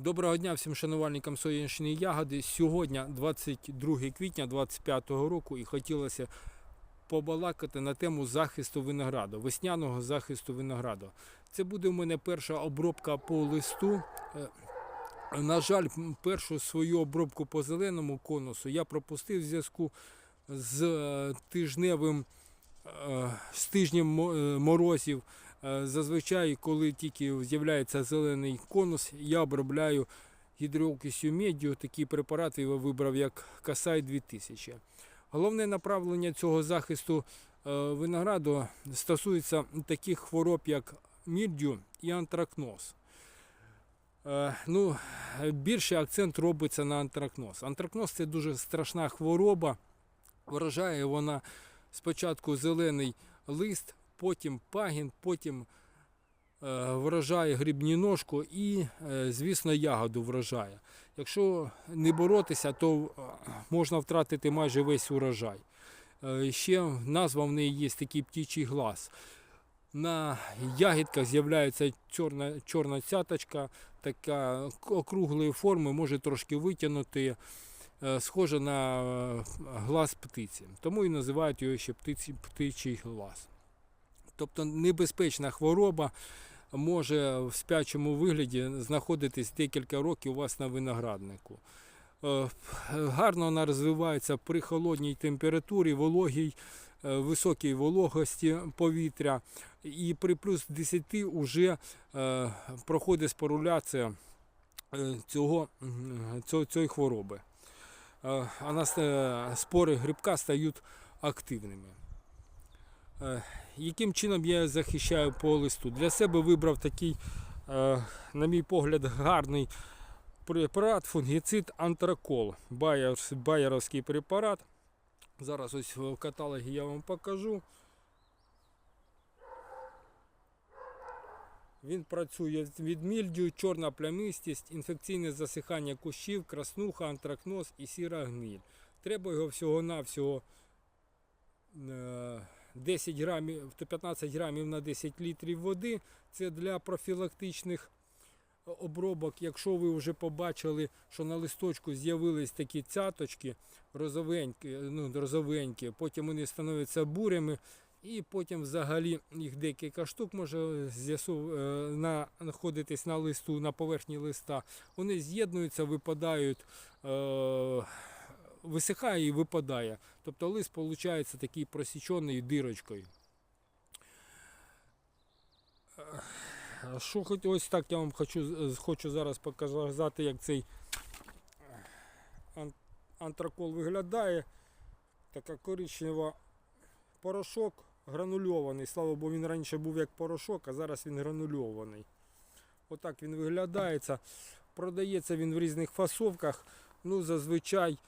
Доброго дня всім шанувальникам сонячної ягоди. Сьогодні 22 квітня 2025 року і хотілося побалакати на тему захисту винограду, весняного захисту винограду. Це буде у мене перша обробка по листу. Е, На жаль, першу свою обробку по зеленому конусу я пропустив в зв'язку з е, тижневим е, з тижнем морозів. Е, Зазвичай, коли тільки з'являється зелений конус, я обробляю гідроокисю медію. Такий препарат я вибрав як Касай 2000. Головне направлення цього захисту е, винограду стосується таких хвороб, як мільдю і антракноз. Е, Ну, більший акцент робиться на антракноз. Антракноз це дуже страшна хвороба. Вражає вона спочатку зелений лист, потім пагін, потім е, вражає грибні ножку і, е, звісно, ягоду вражає. Якщо не боротися, то е, можна втратити майже весь урожай. Ще назва в неї є такий птічий глаз. На ягідках з'являється чорна, чорна цяточка, така округлої форми, може трошки витягнути, схоже на глаз птиці. Тому і називають його ще птиці, птичий глаз. Тобто небезпечна хвороба може в спячому вигляді знаходитись декілька років у вас на винограднику. Е, Гарно вона розвивається при холодній температурі, вологій, е, високій вологості повітря. І при плюс 10 вже е, проходить споруляція цього, цієї хвороби. А нас спори грибка стають активними. Яким чином я захищаю по листу? Для себе вибрав такий, е, на мій погляд, гарний препарат, фунгіцид антракол. Байер- Байеровський препарат. Зараз ось в каталогі я вам покажу. Він працює від мільдю, чорна плямистість, інфекційне засихання кущів, краснуха, антракноз і сіра гниль. Треба його всього-навсього е, 10 грамів, 15 грамів на 10 літрів води. Це для профілактичних обробок. Якщо ви вже побачили, що на листочку з'явились такі цяточки розовенькі, ну, розовенькі, потім вони становляться бурями, і потім взагалі їх декілька штук може е, на, знаходитись на листу, на поверхні листа. Вони з'єднуються, випадають. Е, висихає і випадає. Тобто лист виходить такий просічений дирочкою. Що хоч ось так я вам хочу, хочу зараз показати, як цей антракол виглядає. Така коричнева порошок гранульований. Слава Богу, він раніше був як порошок, а зараз він гранульований. Отак він виглядається. Продається він в різних фасовках. Ну, зазвичай,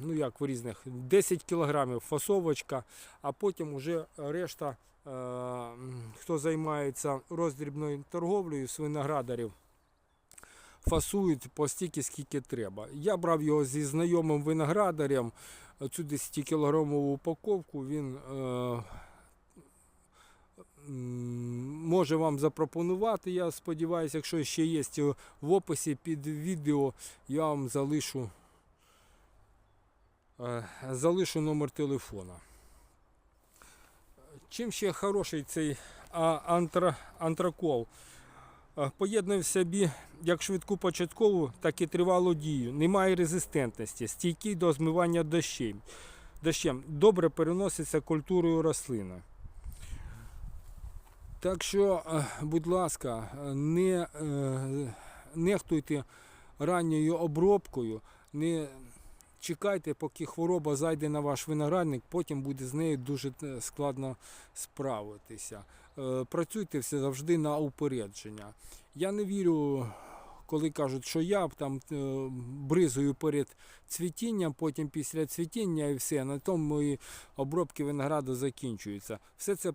ну як в різних, 10 кілограмів фасовочка, а потім уже решта, е, хто займається роздрібною торговлею з виноградарів, фасують по стільки, скільки треба. Я брав його зі знайомим виноградарем, цю 10 кілограмову упаковку, він е, може вам запропонувати. Я сподіваюся, якщо ще є в описі під відео, я вам залишу, е, залишу номер телефона. Чим ще хороший цей антра, антракол? Е, Поєднує в собі як швидку початкову, так і тривалу дію. Немає резистентності, стійкий до змивання дощем. дощем. Добре переноситься культурою рослини. Так що, е, будь ласка, не е, нехтуйте ранньою обробкою, не чекайте, поки хвороба зайде на ваш виноградник, потім буде з нею дуже е, складно справитися. Працюйте все завжди на упередження. Я не вірю, коли кажуть, що я там е, бризую перед цвітінням, потім після цвітіння і все. На тому мої обробки винограду закінчуються. Все це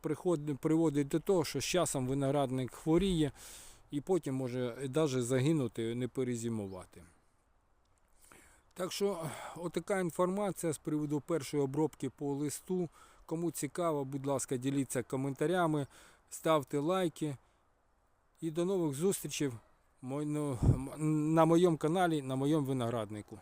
приводить до того, що з часом виноградник хворіє і потім може навіть загинути, не перезимувати. Так що отака інформація з приводу першої обробки по листу. Кому цікаво, будь ласка, діліться коментарями, ставте лайки. І до нових зустрічей на моєму каналі, на моєму винограднику.